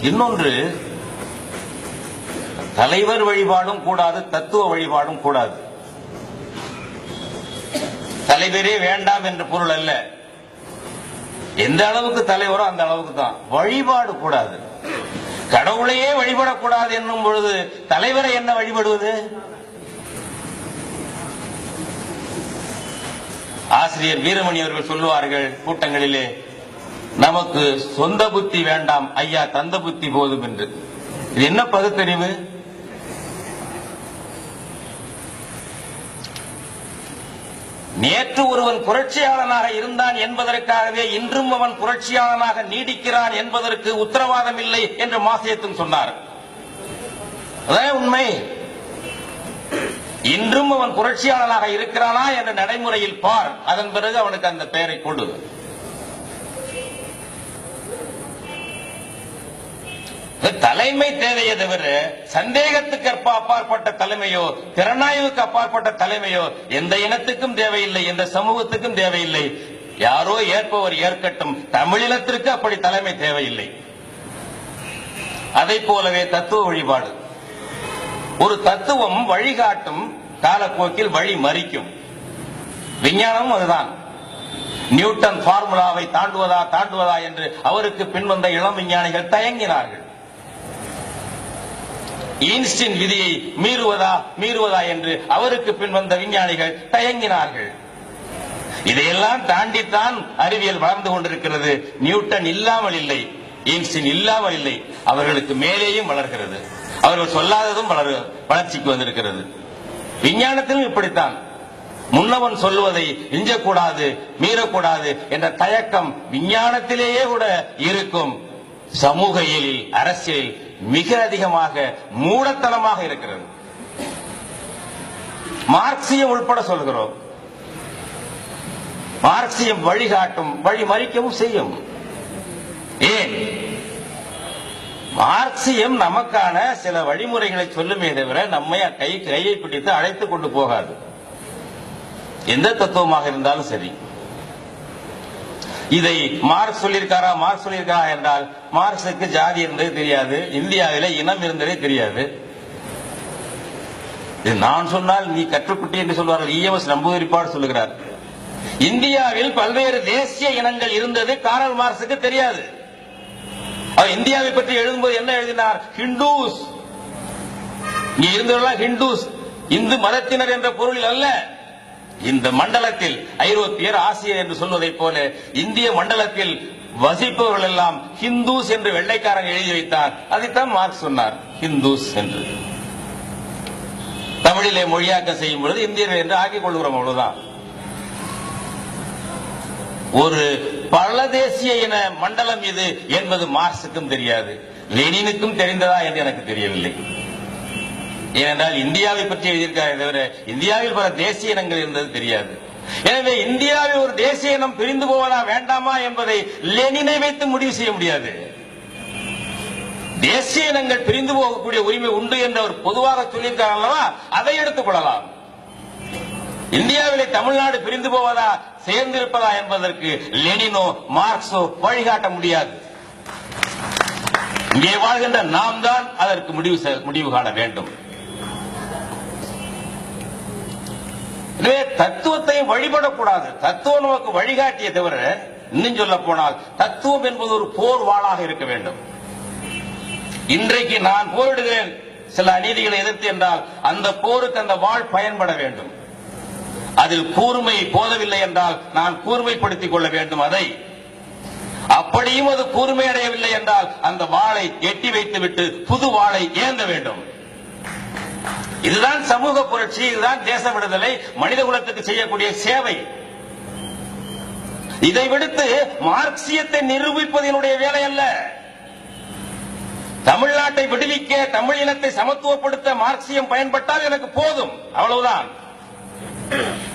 இன்னொன்று தலைவர் வழிபாடும் கூடாது தத்துவ வழிபாடும் கூடாது. தலைவரே வேண்டாம் என்ற பொருள் அல்ல. எந்த அளவுக்கு தலைவரோ அந்த அளவுக்கு தான். வழிபாடு கூடாது. கடவுளையே வழிபடக்கூடாது என்னும் பொழுது தலைவரை என்ன வழிபடுவது? ஆசிரியர் வீரமணி அவர்கள் சொல்லுவார்கள் கூட்டங்களிலே நமக்கு சொந்த புத்தி வேண்டாம் ஐயா தந்த புத்தி போதும் என்று. இது என்ன பகுத்தறிவு நேற்று ஒருவன் புரட்சியாளனாக இருந்தான் என்பதற்காகவே இன்றும் அவன் புரட்சியாளனாக நீடிக்கிறான் என்பதற்கு உத்தரவாதம் இல்லை என்று மாசியத்தும் சொன்னார். அதான் உண்மை? இன்றும் அவன் புரட்சியாளனாக இருக்கிறானா என்ற நடைமுறையில் பார். அதன் பிறகு அவனுக்கு அந்த பெயரை கொடு. தலைமை தேவையை தவிர சந்தேகத்துக்கு அப்பாற்பட்ட தலைமையோ திறனாய்வுக்கு அப்பாற்பட்ட தலைமையோ எந்த இனத்துக்கும் தேவையில்லை எந்த சமூகத்துக்கும் தேவையில்லை. யாரோ ஏற்பவர் ஏற்கட்டும் தமிழினத்திற்கு அப்படி தலைமை தேவையில்லை. அதை போலவே தத்துவ வழிபாடு. ஒரு தத்துவம் வழிகாட்டும் காலப்போக்கில் வழி மறிக்கும். விஞ்ஞானமும் அதுதான். நியூட்டன் பார்முலாவை தாண்டுவதா தாண்டுவதா என்று அவருக்கு பின்வந்த இளம் விஞ்ஞானிகள் தயங்கினார்கள். ஈன்ஸ்டின் விதியை மீறுவதா மீறுவதா என்று அவருக்கு பின் வந்த விஞ்ஞானிகள் தயங்கினார்கள். இதையெல்லாம் தாண்டித்தான் அறிவியல் வளர்ந்து கொண்டிருக்கிறது. நியூட்டன் இல்லாமல் இல்லை. ஈன்ஸ்டின் இல்லாமல் இல்லை. அவர்களுக்கு மேலேயும் வளர்கிறது. அவர்கள் சொல்லாததும் வளர் வளர்ச்சிக்கு வந்திருக்கிறது. விஞ்ஞானத்திலும் இப்படித்தான். முன்னவன் சொல்லுவதை விஞ்சக்கூடாது மீறக்கூடாது என்ற தயக்கம் விஞ்ஞானத்திலேயே கூட இருக்கும். சமூக இயலில் அரசியலில் மிக அதிகமாக மூடத்தனமாக இருக்கிறது. மார்க்சியம் உள்பட சொல்கிறோம். மார்க்சியம் வழிகாட்டும் வழி மறிக்கவும் செய்யும். ஏன்? மார்க்சியம் நமக்கான சில வழிமுறைகளை சொல்லுமே தவிர நம்மை கை கையை பிடித்து அழைத்துக் கொண்டு போகாது. எந்த தத்துவமாக இருந்தாலும் சரி. இதை மார்க் சொல்லியிருக்காரா மார்க் சொல்லியிருக்காரா என்றால் மார்க்சுக்கு ஜாதி இருந்தது தெரியாது இந்தியாவில இனம் இருந்ததே தெரியாது. நான் சொன்னால் நீ கற்றுக்குட்டி என்று சொல்வார்கள். இஎம்எஸ் நம்பூதிரிப்பாடு சொல்லுகிறார். இந்தியாவில் பல்வேறு தேசிய இனங்கள் இருந்தது காரல் மார்க்சுக்கு தெரியாது. அவர் இந்தியாவை பற்றி எழுதும்போது என்ன எழுதினார்? ஹிந்துஸ் இங்க இருந்தவர்களா ஹிந்துஸ் இந்து மதத்தினர் என்ற பொருளில் அல்ல. இந்த மண்டலத்தில் ஐரோப்பியர் ஆசியர் என்று சொல்வதைப் போல இந்திய மண்டலத்தில் வசிப்பவர்கள் எல்லாம் ஹிந்துஸ் என்று வெள்ளைக்காரன் எழுதி வைத்தார். அதைத்தான் மார்க் சொன்னார் ஹிந்துஸ் என்று. தமிழிலே மொழியாக்கம் செய்யும் பொழுது இந்தியர்கள் என்று ஆக்கிக் கொள்கிறோம் அவ்வளவுதான். ஒரு பல தேசிய இன மண்டலம் இது என்பது மார்க்சுக்கும் தெரியாது. லெனினுக்கும் தெரிந்ததா என்று எனக்கு தெரியவில்லை. ஏனென்றால் இந்தியாவை பற்றி எழுதியிருக்காரே தவிர இந்தியாவில் பல தேசிய இனங்கள் இருந்தது தெரியாது. எனவே இந்தியாவில் ஒரு தேசிய இனம் பிரிந்து போவதா வேண்டாமா என்பதை லெனினை வைத்து முடிவு செய்ய முடியாது. தேசிய இனங்கள் பிரிந்து போகக்கூடிய உரிமை உண்டு என்று அவர் பொதுவாக சொல்லியிருக்கார் அல்லவா? அதை எடுத்துக் கொள்ளலாம். இந்தியாவிலே தமிழ்நாடு பிரிந்து போவதா சேர்ந்திருப்பதா என்பதற்கு லெனினோ மார்க்ஸோ வழிகாட்ட முடியாது. இங்கே வாழ்கின்ற நாம் தான் அதற்கு முடிவு முடிவு காண வேண்டும். எனவே தத்துவத்தையும் வழிபடக்கூடாது. தத்துவம் நமக்கு வழிகாட்டிய தவிர இன்னும் சொல்ல போனால் தத்துவம் என்பது ஒரு போர் வாளாக இருக்க வேண்டும். இன்றைக்கு நான் போரிடுகிறேன். சில அநீதிகளை எதிர்த்து என்றால் அந்த போருக்கு அந்த வாழ் பயன்பட வேண்டும். அதில் கூர்மை போதவில்லை என்றால் நான் கூர்மைப்படுத்திக் கொள்ள வேண்டும் அதை. அப்படியும் அது கூர்மை அடையவில்லை என்றால் அந்த வாளை எட்டி வைத்துவிட்டு புது வாளை ஏந்த வேண்டும். இதுதான் சமூக புரட்சி இதுதான் தேச விடுதலை மனித குலத்துக்கு செய்யக்கூடிய சேவை. இதை விடுத்து மார்க்சியத்தை நிரூபிப்பதனுடைய வேலை அல்ல. தமிழ்நாட்டை விடுவிக்க தமிழ் இனத்தை சமத்துவப்படுத்த மார்க்சியம் பயன்பட்டால் எனக்கு போதும். அவ்வளவுதான்.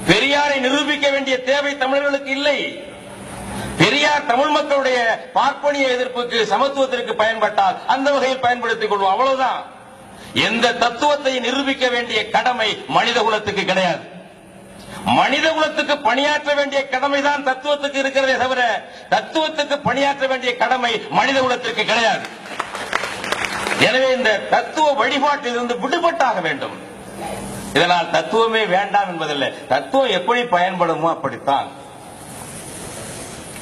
பெரியாரை நிரூபிக்க வேண்டிய தேவை தமிழர்களுக்கு இல்லை. பெரியார் தமிழ் மக்களுடைய பார்ப்பனிய எதிர்ப்புக்கு சமத்துவத்திற்கு பயன்பட்டால் அந்த வகையில் பயன்படுத்திக் கொள்வோம். அவ்வளவுதான். எந்த தத்துவத்தை நிரூபிக்க வேண்டிய கடமை மனித குலத்துக்கு கிடையாது. மனித குலத்துக்கு பணியாற்ற வேண்டிய கடமைதான் தத்துவத்துக்கு இருக்கிறதே தவிர தத்துவத்துக்கு பணியாற்ற வேண்டிய கடமை மனித குலத்திற்கு கிடையாது. எனவே இந்த தத்துவ வழிபாட்டிலிருந்து விடுபட்டாக வேண்டும். இதனால் தத்துவமே வேண்டாம் என்பதில்லை. தத்துவம் எப்படி பயன்படுமோ அப்படித்தான்.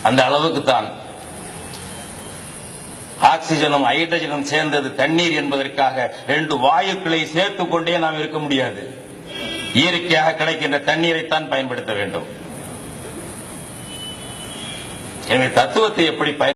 அந்த அளவுக்கு தான் ஆக்சிஜனும் ஹைட்ரஜனும் சேர்ந்தது தண்ணீர் என்பதற்காக ரெண்டு வாயுக்களை சேர்த்துக் கொண்டே நாம் இருக்க முடியாது. இயற்கையாக கிடைக்கின்ற தண்ணீரைத்தான் பயன்படுத்த வேண்டும். எனவே தத்துவத்தை எப்படி பயன்